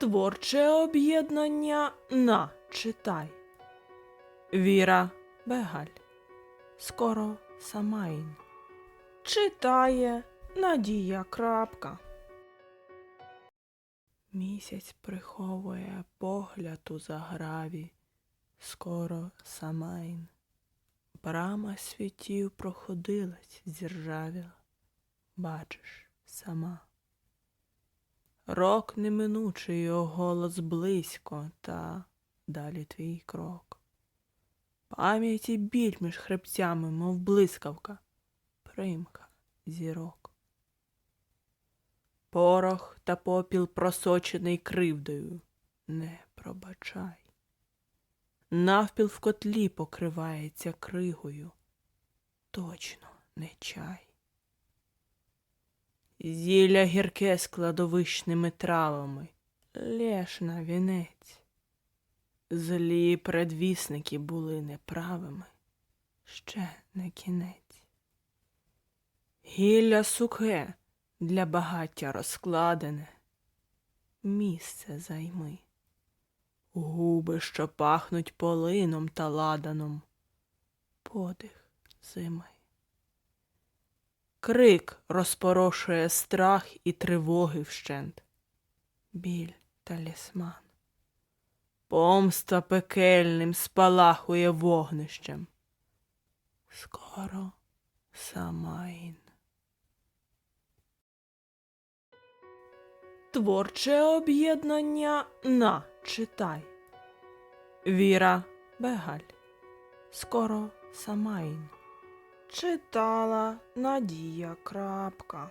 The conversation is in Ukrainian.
Творче об'єднання на читай. Віра Бегаль. Скоро Самайн. Читає Надія Крапка. Місяць приховує погляд у заграві. Скоро Самайн. Брама світів проходилась, зіржавіла. Бачиш сама. Рок неминучий, його голос близько, та далі твій крок. Пам'ять і біль між хребцями, мов блискавка, примка зірок. Порох та попіл просочений кривдою, не пробачай. Навпіл в котлі покривається кригою, точно не чай. Зілля гірке з кладовищними травами, лєш на вінець. Злі предвісники були неправими, ще не кінець. Гілля сухе, для багаття розкладене, місце займи. Губи, що пахнуть полином та ладаном, подих зими. Крик розпорошує страх і тривоги вщент, біль талісман. Помста пекельним спалахує вогнищем. Скоро Самайн. Творче об'єднання на читай. Віра Бегаль. Скоро Самайн. Читала Надія Крапка.